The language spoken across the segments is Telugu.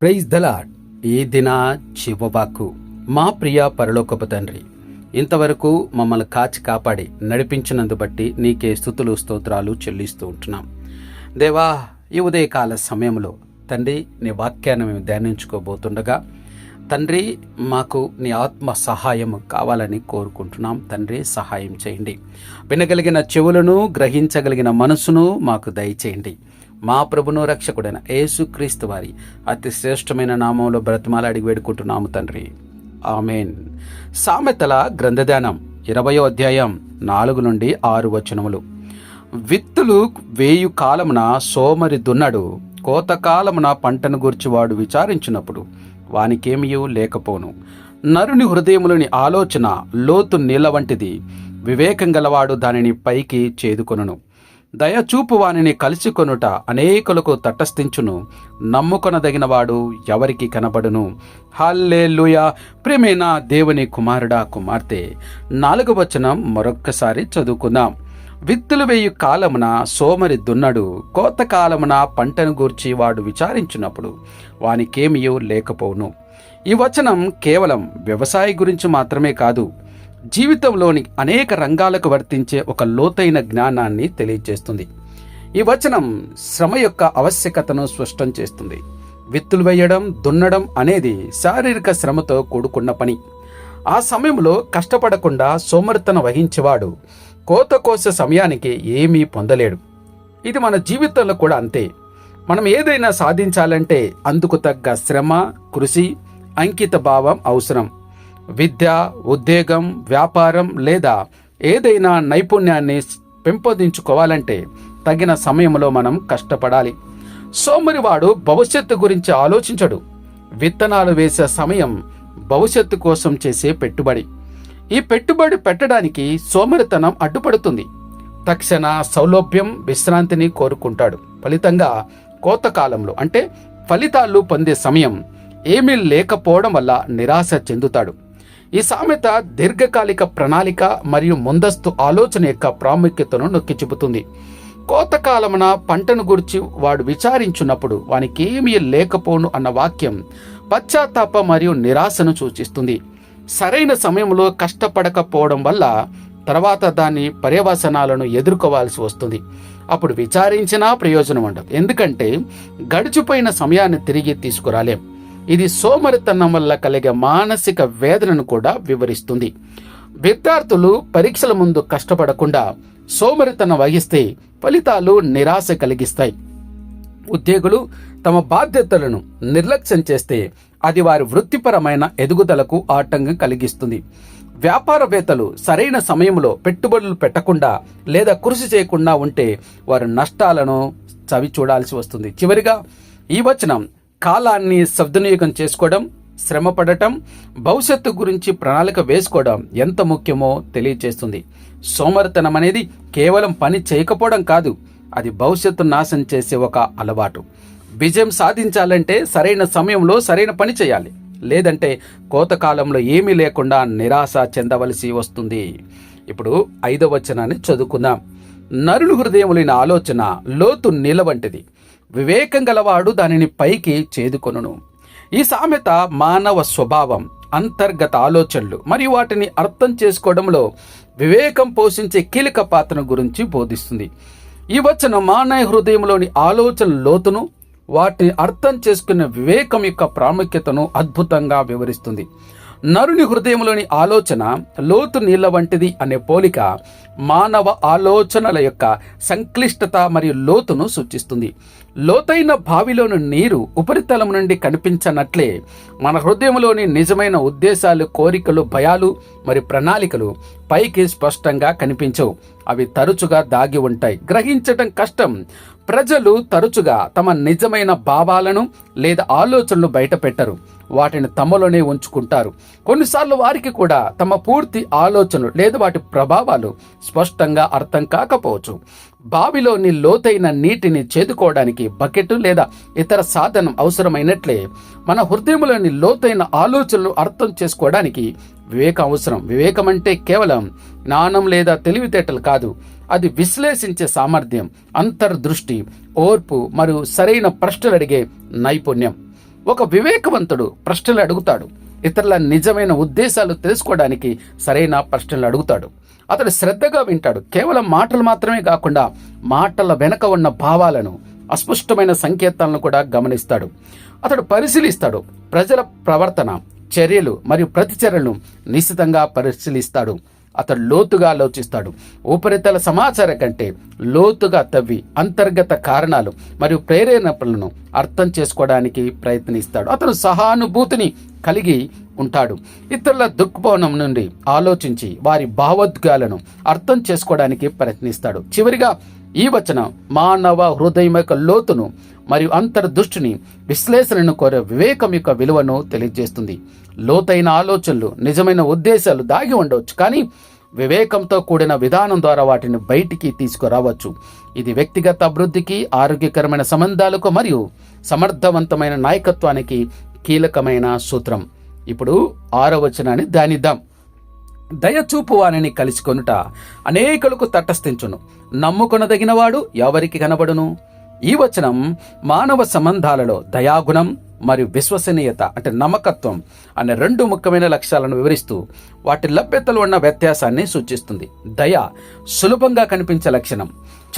ప్రైజ్ దలాడ్ ఈ దిన చివవాకు మా ప్రియ పరలోకపు తండ్రి ఇంతవరకు మమ్మల్ని కాచి కాపాడి నడిపించినందు బట్టి నీకే స్థుతులు స్తోత్రాలు చెల్లిస్తూ ఉంటున్నాం. దేవా ఈ ఉదయకాల సమయంలో తండ్రి నీ వాక్యాన్ని మేము ధ్యానించుకోబోతుండగా తండ్రి మాకు నీ ఆత్మ సహాయం కావాలని కోరుకుంటున్నాం. తండ్రి సహాయం చేయండి. వినగలిగిన చెవులను గ్రహించగలిగిన మనసును మాకు దయచేయండి. మా ప్రభును రక్షకుడైన యేసుక్రీస్తు వారి అతి శ్రేష్టమైన నామంలో బ్రతిమాలాడి వేడుకుంటున్నాము తండ్రి. ఆమెన్. సామెతల గ్రంథధ్యానం ఇరవయో అధ్యాయం నాలుగు నుండి ఆరు వచనములు. విత్తులు వేయు కాలమున సోమరి దున్నడు కోతకాలమున పంటను గూర్చి వాడు విచారించినప్పుడు వానికేమియూ లేకపోను. నరుని హృదయములోని ఆలోచన లోతు నీళ్ళ వంటిది వివేకం గలవాడు దానిని పైకి చేదుకొనును. దయచూపు వానిని కలిసికొనుట అనేకులకు తటస్థించును. నమ్ముకొనదగినవాడు ఎవరికి కనబడును? హల్లెలూయా! ప్రేమైన దేవుని కుమారుడా కుమార్తె నాలుగు వచనం మరొక్కసారి చదువుకుందాం. విత్తులు వేయు కాలమున సోమరి దున్నడు కోత కాలమున పంటను గూర్చి వాడు విచారించినప్పుడు వానికేమియో లేకపోవును. ఈ వచనం కేవలం వ్యవసాయ గురించి మాత్రమే కాదు జీవితంలోని అనేక రంగాలకు వర్తించే ఒక లోతైన జ్ఞానాన్ని తెలియజేస్తుంది. ఈ వచనం శ్రమ యొక్క ఆవశ్యకతను స్పష్టం చేస్తుంది. విత్తులు వేయడం దున్నడం అనేది శారీరక శ్రమతో కూడుకున్న పని. ఆ సమయంలో కష్టపడకుండా సోమర్తన వహించేవాడు కోత కోసే సమయానికి ఏమీ పొందలేడు. ఇది మన జీవితంలో కూడా అంతే. మనం ఏదైనా సాధించాలంటే అందుకు తగ్గ శ్రమ కృషి అంకిత భావం అవసరం. విద్య ఉద్యోగం వ్యాపారం లేదా ఏదైనా నైపుణ్యాన్ని పెంపొందించుకోవాలంటే తగిన సమయంలో మనం కష్టపడాలి. సోమరివాడు భవిష్యత్తు గురించి ఆలోచించడు. విత్తనాలు వేసే సమయం భవిష్యత్తు కోసం చేసే పెట్టుబడి. ఈ పెట్టుబడి పెట్టడానికి సోమరితనం అడ్డుపడుతుంది. తక్షణ సౌలభ్యం విశ్రాంతిని కోరుకుంటాడు. ఫలితంగా కోతకాలంలో అంటే ఫలితాలు పొందే సమయం ఏమీ లేకపోవడం వల్ల నిరాశ చెందుతాడు. ఈ సామెత దీర్ఘకాలిక ప్రణాళిక మరియు ముందస్తు ఆలోచన యొక్క ప్రాముఖ్యతను నొక్కి చెబుతుంది. కోతకాలమున పంటను గురించి వాడు విచారించున్నప్పుడు వానికి ఏమీ లేకపోను అన్న వాక్యం పశ్చాత్తాప మరియు నిరాశను సూచిస్తుంది. సరైన సమయంలో కష్టపడకపోవడం వల్ల తర్వాత దాని పర్యవసనాలను ఎదుర్కోవాల్సి వస్తుంది. అప్పుడు విచారించినా ప్రయోజనం ఉండదు. ఎందుకంటే గడిచిపోయిన సమయాన్ని తిరిగి తీసుకురాలేం. ఇది సోమరితనం వల్ల కలిగే మానసిక వేదనను కూడా వివరిస్తుంది. విద్యార్థులు పరీక్షల ముందు కష్టపడకుండా సోమరితనం వహిస్తే ఫలితాలు నిరాశ కలిగిస్తాయి. ఉద్యోగులు తమ బాధ్యతలను నిర్లక్ష్యం చేస్తే అది వారి వృత్తిపరమైన ఎదుగుదలకు ఆటంకం కలిగిస్తుంది. వ్యాపారవేత్తలు సరైన సమయంలో పెట్టుబడులు పెట్టకుండా లేదా కృషి చేయకుండా ఉంటే వారు నష్టాలను చవి చూడాల్సి వస్తుంది. చివరిగా ఈ వచనం కాలాన్ని సద్వినియోగం చేసుకోవడం శ్రమ పడటం భవిష్యత్తు గురించి ప్రణాళిక వేసుకోవడం ఎంత ముఖ్యమో తెలియచేస్తుంది. సోమరితనం అనేది కేవలం పని చేయకపోవడం కాదు అది భవిష్యత్తు నాశనం చేసే ఒక అలవాటు. విజయం సాధించాలంటే సరైన సమయంలో సరైన పని చేయాలి. లేదంటే కోతకాలంలో ఏమీ లేకుండా నిరాశ చెందవలసి వస్తుంది. ఇప్పుడు ఐదవ వచనాన్ని చదువుకుందాం. నరుని హృదయములైన ఆలోచన లోతు నీల వంటిది. వివేకం గలవాడు దానిని పైకి చేదుకొనును. ఈ సామెత మానవ స్వభావం అంతర్గత ఆలోచనలు మరియు వాటిని అర్థం చేసుకోవడంలో వివేకం పోషించే కీలక పాత్ర గురించి బోధిస్తుంది. ఈ వచనం మానవ హృదయంలోని ఆలోచన లోతును వాటిని అర్థం చేసుకునే వివేకం యొక్క ప్రాముఖ్యతను అద్భుతంగా వివరిస్తుంది. నరుని హృదయంలోని ఆలోచన లోతు నీళ్ళ వంటిది అనే పోలిక మానవ ఆలోచనల యొక్క సంక్లిష్టత మరియు లోతును సూచిస్తుంది. లోతైన బావిలోని నీరు ఉపరితలం నుండి కనిపించనట్లే మన హృదయంలోని నిజమైన ఉద్దేశాలు కోరికలు భయాలు మరి ప్రణాళికలు పైకి స్పష్టంగా కనిపించవు. అవి తరచుగా దాగి ఉంటాయి. గ్రహించటం కష్టం. ప్రజలు తరచుగా తమ నిజమైన భావాలను లేదా ఆలోచనలు బయటపెట్టరు. వాటిని తమలోనే ఉంచుకుంటారు. కొన్నిసార్లు వారికి కూడా తమ పూర్తి ఆలోచనలు లేదా వాటి ప్రభావాలు స్పష్టంగా అర్థం కాకపోవచ్చు. బావిలోని లోతైన నీటిని చేదుకోవడానికి బకెట్ లేదా ఇతర సాధనం అవసరమైనట్లే. మన హృదయంలోని లోతైన ఆలోచనలు అర్థం చేసుకోవడానికి వివేకం అవసరం. వివేకం అంటే కేవలం జ్ఞానం లేదా తెలివితేటలు కాదు. అది విశ్లేషించే సామర్థ్యం అంతర్దృష్టి ఓర్పు మరియు సరైన ప్రశ్నలు అడిగే నైపుణ్యం. ఒక వివేకవంతుడు ప్రశ్నలు అడుగుతాడు. ఇతరుల నిజమైన ఉద్దేశాలు తెలుసుకోవడానికి సరైన ప్రశ్నలు అడుగుతాడు. అతడు శ్రద్ధగా వింటాడు. కేవలం మాటలు మాత్రమే కాకుండా మాటల వెనక ఉన్న భావాలను అస్పష్టమైన సంకేతాలను కూడా గమనిస్తాడు. అతడు పరిశీలిస్తాడు. ప్రజల ప్రవర్తన చర్యలు మరియు ప్రతిచర్యలను నిశ్చితంగా పరిశీలిస్తాడు. అతడు లోతుగా ఆలోచిస్తాడు. ఉపరితల సమాచారం కంటే లోతుగా తవ్వి అంతర్గత కారణాలు మరియు ప్రేరేపణలను అర్థం చేసుకోవడానికి ప్రయత్నిస్తాడు. అతను సహానుభూతిని కలిగి ఉంటాడు. ఇతరుల దృక్కోణం నుండి ఆలోచించి వారి భావోద్గాలను అర్థం చేసుకోవడానికి ప్రయత్నిస్తాడు. చివరిగా ఈ వచనం మానవ హృదయం యొక్క లోతును మరియు అంతర్దృష్టిని విశ్లేషణను కోరే వివేకం యొక్క విలువను తెలియజేస్తుంది. లోతైన ఆలోచనలు నిజమైన ఉద్దేశాలు దాగి ఉండవచ్చు. కానీ వివేకంతో కూడిన విధానం ద్వారా వాటిని బయటికి తీసుకురావచ్చు. ఇది వ్యక్తిగత అభివృద్ధికి ఆరోగ్యకరమైన సంబంధాలకు మరియు సమర్థవంతమైన నాయకత్వానికి కీలకమైన సూత్రం. ఇప్పుడు ఆరో వచనాన్ని ధ్యానిద్దాం. దయచూపు వారిని కలుసుకొనుట అనేకులకు తటస్థించును. నమ్ముకొనదగినవాడు ఎవరికి కనబడును? ఈ వచనం మానవ సంబంధాలలో దయాగుణం మరియు విశ్వసనీయత అంటే నమ్మకత్వం అనే రెండు ముఖ్యమైన లక్ష్యాలను వివరిస్తూ వాటి లభ్యతలో ఉన్న వ్యత్యాసాన్ని సూచిస్తుంది. దయ సులభంగా కనిపించే లక్షణం.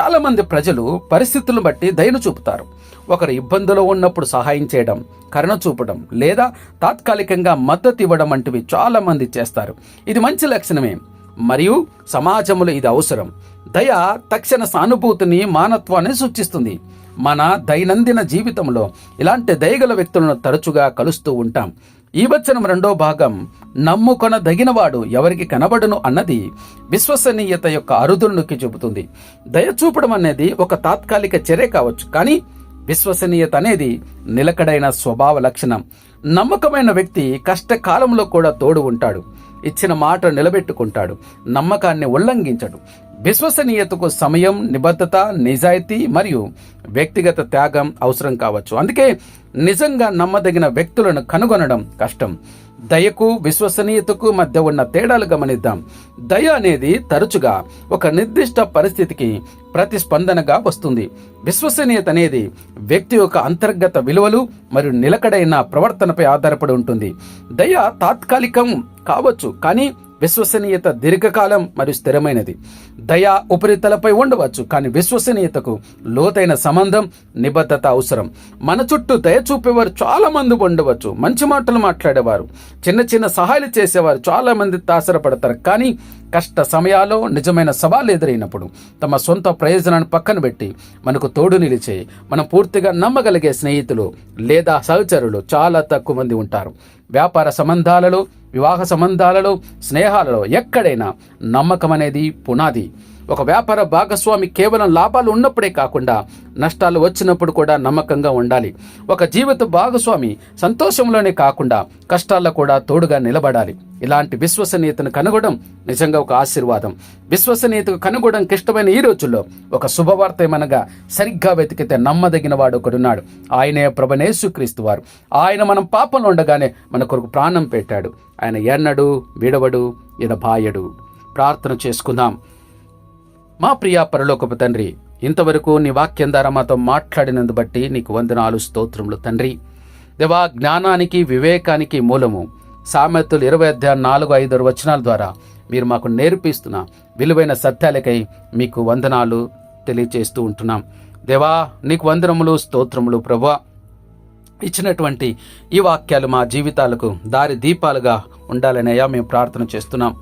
చాలామంది ప్రజలు పరిస్థితులను బట్టి దయను చూపుతారు. ఒకరు ఇబ్బందులో ఉన్నప్పుడు సహాయం చేయడం కరుణ చూపడం లేదా తాత్కాలికంగా మద్దతు ఇవ్వడం వంటివి చాలామంది చేస్తారు. ఇది మంచి లక్షణమే. మరియు సమాజంలో ఇది అవసరం. దయ తక్షణ సానుభూతిని మానత్వాన్ని సూచిస్తుంది. మన దైనందిన జీవితంలో ఇలాంటి దయగల వ్యక్తులను తరచుగా కలుస్తూ ఉంటాం. ఈ వచనం రెండో భాగం నమ్ముకొనదగినవాడు ఎవరికి కనబడును అన్నది విశ్వసనీయత యొక్క అరుదులకి చెబుతుంది. దయ చూపడం అనేది ఒక తాత్కాలిక చర్య కావచ్చు కానీ విశ్వసనీయత అనేది నిలకడైన స్వభావ లక్షణం. నమ్మకమైన వ్యక్తి కష్టకాలంలో కూడా తోడు ఉంటాడు. ఇచ్చిన మాట నిలబెట్టుకుంటాడు. నమ్మకాన్ని ఉల్లంఘించడు. విశ్వసనీయతకు సమయం నిబద్ధత నిజాయితీ మరియు వ్యక్తిగత త్యాగం అవసరం కావచ్చు. అందుకే నిజంగా నమ్మదగిన వ్యక్తులను కనుగొనడం కష్టం. దయకు విశ్వసనీయతకు మధ్య ఉన్న తేడాలు గమనిద్దాం. దయ అనేది తరచుగా ఒక నిర్దిష్ట పరిస్థితికి ప్రతిస్పందనగా వస్తుంది. విశ్వసనీయత అనేది వ్యక్తి యొక్క అంతర్గత విలువలు మరియు నిలకడైన ప్రవర్తనపై ఆధారపడి ఉంటుంది. దయ తాత్కాలికం కావచ్చు కానీ విశ్వసనీయత దీర్ఘకాలం మరియు స్థిరమైనది. దయ ఉపరితలపై ఉండవచ్చు కానీ విశ్వసనీయతకు లోతైన సంబంధం నిబద్ధత అవసరం. మన చుట్టూ దయ చూపేవారు చాలా మంది ఉండవచ్చు మంచి మాటలు మాట్లాడేవారు చిన్న చిన్న సహాయాలు చేసేవారు చాలా మంది తాసరపడతారు కానీ కష్ట సమయాల్లో నిజమైన సవాలు ఎదురైనప్పుడు తమ సొంత ప్రయోజనాన్ని పక్కన పెట్టి మనకు తోడు నిలిచే మనం పూర్తిగా నమ్మగలిగే స్నేహితులు లేదా సహచరులు చాలా తక్కువ మంది ఉంటారు. వ్యాపార సంబంధాలలో వివాహ సంబంధాలలో స్నేహాలలో ఎక్కడైనా నమ్మకం అనేది పునాది. ఒక వ్యాపార భాగస్వామి కేవలం లాభాలు ఉన్నప్పుడే కాకుండా నష్టాలు వచ్చినప్పుడు కూడా నమ్మకంగా ఉండాలి. ఒక జీవిత భాగస్వామి సంతోషంలోనే కాకుండా కష్టాల్లో కూడా తోడుగా నిలబడాలి. ఇలాంటి విశ్వసనీయతను కనుగొనడం నిజంగా ఒక ఆశీర్వాదం. విశ్వసనీయతకు కనుగొనడం క్లిష్టమైన ఈ రోజుల్లో ఒక శుభవార్త ఏమనగా సరిగ్గా వెతికితే నమ్మదగిన వాడు ఒకడున్నాడు. ఆయనే ప్రభనేసుక్రీస్తు వారు. ఆయన మనం పాపంలో ఉండగానే మన కొరకు ప్రాణం పెట్టాడు. ఆయన ఎన్నడు విడవడు ఇడబాయడు ప్రార్థన చేసుకుందాం. మా ప్రియా పరలోకపు తండ్రి ఇంతవరకు నీ వాక్యం ద్వారా మాతో మాట్లాడినందు బట్టి నీకు వందనాలు స్తోత్రములు తండ్రి. దేవా జ్ఞానానికి వివేకానికి మూలము సామెతలు ఇరవై అధ్యాయం నాలుగు ఐదు వచనాల ద్వారా మీరు మాకు నేర్పిస్తున్న విలువైన సత్యాలకై మీకు వందనాలు తెలియచేస్తూ ఉంటున్నాం. దేవా నీకు వందనములు స్తోత్రములు ప్రభా ఇచ్చినటువంటి ఈ వాక్యాలు మా జీవితాలకు దారి దీపాలుగా ఉండాలనేయా మేము ప్రార్థన చేస్తున్నాం.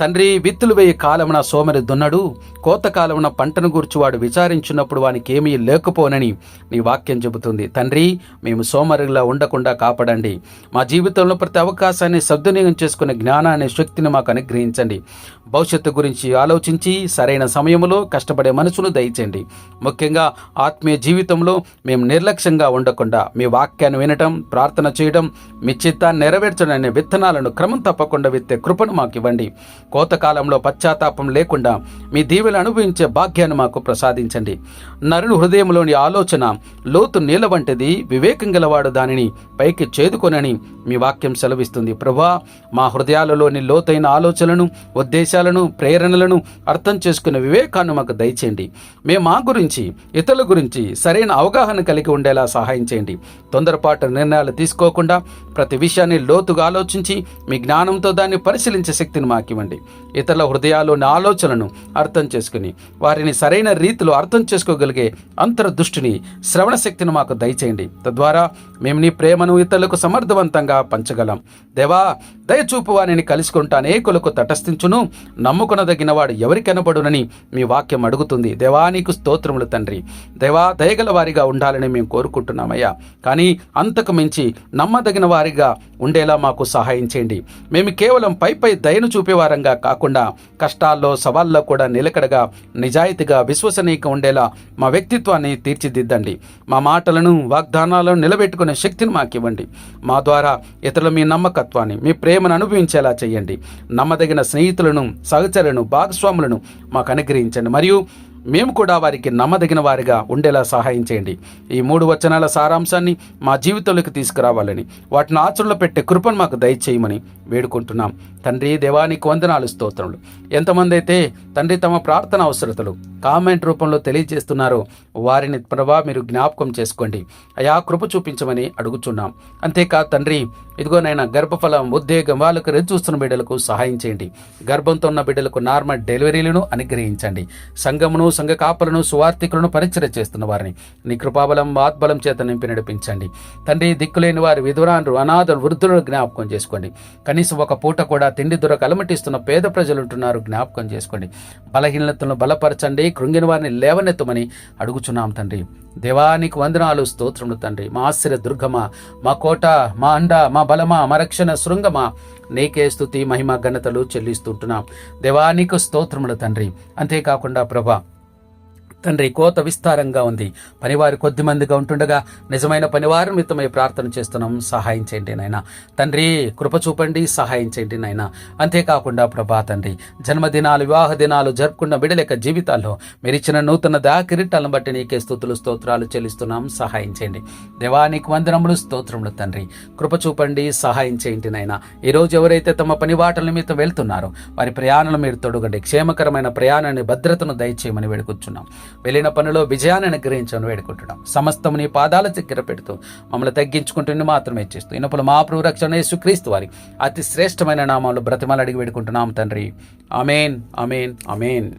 తండ్రి విత్తులు వేయి కాలమున సోమరి దున్నడు కోత కాలమున పంటను వాడు విచారించినప్పుడు వానికి ఏమీ లేకపోనని నీ వాక్యం చెబుతుంది. తండ్రి మేము సోమరిలా ఉండకుండా కాపాడండి. మా జీవితంలో ప్రతి అవకాశాన్ని సద్వినియోగం చేసుకునే జ్ఞానాన్ని శక్తిని మాకు అనుగ్రహించండి. భవిష్యత్తు గురించి ఆలోచించి సరైన సమయంలో కష్టపడే మనసును దయచేయండి. ముఖ్యంగా ఆత్మీయ జీవితంలో మేము నిర్లక్ష్యంగా ఉండకుండా మీ వాక్యాన్ని వినటం ప్రార్థన చేయడం మీ చిత్తాన్ని నెరవేర్చడం అనే విత్తనాలను క్రమం తప్పకుండా విత్తే కృపను మాకు ఇవ్వండి కోతకాలంలో పశ్చాత్తాపం లేకుండా మీ దీవెలు అనుభవించే భాగ్యాన్ని మాకు ప్రసాదించండి. నరుని హృదయంలోని ఆలోచన లోతు నీళ్ళ వంటిది వివేకం గలవాడు దానిని పైకి చేదుకొనని మీ వాక్యం సెలవిస్తుంది. ప్రభా మా హృదయాలలోని లోతైన ఆలోచనలను ఉద్దేశాలను ప్రేరణలను అర్థం చేసుకునే వివేకాన్ని మాకు దయచేయండి. మేము మా గురించి ఇతరుల గురించి సరైన అవగాహన కలిగి ఉండేలా సహాయం చేయండి. తొందరపాటు నిర్ణయాలు తీసుకోకుండా ప్రతి విషయాన్ని లోతుగా ఆలోచించి మీ జ్ఞానంతో దాన్ని పరిశీలించే శక్తిని మాకివ్వండి. ఇతరుల హృదయాల్లోని ఆలోచనలను అర్థం చేసుకుని వారిని సరైన రీతిలో అర్థం చేసుకోగలిగే అంతర్దృష్టిని శ్రవణ శక్తిని మాకు దయచేయండి. తద్వారా మేము నీ ప్రేమను ఇతరులకు సమర్థవంతంగా పంచగలం. దేవా దయచూపు వారిని కలుసుకుంటా అనేకులకు తటస్థించును. నమ్ముకునదగిన వాడు ఎవరి కనబడునని మీ వాక్యం అడుగుతుంది. దేవా నీకు స్తోత్రములు తండ్రి. దేవా దయగల వారిగా ఉండాలని మేము కోరుకుంటున్నామయ్యా. కానీ అంతకు మించి నమ్మదగిన వారిగా ఉండేలా మాకు సహాయం చేయండి. మేము కేవలం పై పై దయను చూపేవారంగా కాకుండా కష్టాల్లో సవాళ్ళలో కూడా నిలకడగా నిజాయితీగా విశ్వసనీయంగా ఉండేలా మా వ్యక్తిత్వాన్ని తీర్చిదిద్దండి. మా మాటలను వాగ్దానాలను నిలబెట్టుకునే శక్తిని మాకు ఇవ్వండి మా ద్వారా ఇతరుల మీ నమ్మకత్వాన్ని మీ ప్రేమను అనుభవించేలా చేయండి. నమ్మదగిన స్నేహితులను సహచరులను భాగస్వాములను మాకు అనుగ్రహించండి. మరియు మేము కూడా వారికి నమ్మదగిన వారిగా ఉండేలా సహాయం చేయండి. ఈ మూడు వచనాల సారాంశాన్ని మా జీవితంలోకి తీసుకురావాలని వాటిని ఆచరణలో పెట్టే కృపను మాకు దయచేయమని వేడుకుంటున్నాం. తండ్రి దేవానికి వందనాలు స్తోత్రములు. ఎంతమంది అయితే తండ్రి తమ ప్రార్థన అవసరతలు కామెంట్ రూపంలో తెలియజేస్తున్నారో. వారిని ప్రభా మీరు జ్ఞాపకం చేసుకోండి. అయా కృప చూపించమని అడుగుచున్నాం. అంతేకాదు తండ్రి ఇదిగోనైనా గర్భఫలం ఉద్వేగం వాళ్ళకు ఎదురు చూస్తున్న బిడ్డలకు సహాయం చేయండి. గర్భంతో ఉన్న బిడ్డలకు నార్మల్ డెలివరీలను అనుగ్రహించండి. సంఘమును సంఘ కాపలను సువార్థికులను పరిచయం చేస్తున్న వారిని నీ కృపాబలం ఆత్బలం చేత నింపి నడిపించండి. తండ్రి దిక్కులేని వారి విధురాన్లు అనాథలు వృద్ధులను జ్ఞాపకం చేసుకోండి. కనీసం ఒక పూట కూడా తిండి దొరక అలమటిస్తున్న పేద ప్రజలు ఉంటున్నారు జ్ఞాపకం చేసుకోండి. బలహీనతలను బలపరచండి కృంగిన వారిని లేవనెత్తమని అడుగుచున్నాం తండ్రి. దేవానికి వందనాలు స్తోత్రములు తండ్రి. మా ఆశ్చర్య దుర్గమ మా కోట మా అండ మా బలమా మా రక్షణ శృంగమా నీకే స్థుతి మహిమ ఘనతలు చెల్లిస్తుంటున్నాం దేవానికి స్తోత్రములు తండ్రి. అంతేకాకుండా ప్రభా తండ్రి కోత విస్తారంగా ఉంది. పనివారు కొద్ది మందిగా ఉంటుండగా నిజమైన పనివారు మిత్తమై ప్రార్థన చేస్తున్నాం. సహాయం చేయండి నాయన. తండ్రి కృప చూపండి సహాయం చేయండి నాయన. అంతేకాకుండా ప్రభా తండ్రి జన్మదినాలు వివాహ దినాలు జరుపుకున్న విడలేక జీవితాల్లో మీరు ఇచ్చిన నూతన దాకిరిటాలను బట్టి నీకే స్థుతులు స్తోత్రాలు చెల్లిస్తున్నాం. సహాయం చేయండి. దేవానికి వందనములు స్తోత్రములు తండ్రి. కృప చూపండి సహాయం చేయండి నాయన. ఈరోజు ఎవరైతే తమ పని వాటల నిమిత్తం వెళ్తున్నారో వారి ప్రయాణాలు మీరు తొడగండి. క్షేమకరమైన ప్రయాణాన్ని భద్రతను దయచేయమని వేడుకొచ్చున్నాం వెళ్ళిన పనిలో విజయాన్ని అనుగ్రహించమని వేడుకుంటున్నాం. సమస్తం నీ పాదాల చక్కెర పెడుతూ మమ్మల్ని తగ్గించుకుంటుని మాత్రమే చేస్తూ ఇనపుల మా రక్షణ యేసుక్రీస్తు వారి అతి శ్రేష్టమైన నామాలు బ్రతిమలు అడిగి వేడుకుంటున్నాం తండ్రి. అమేన్ అమేన్ అమేన్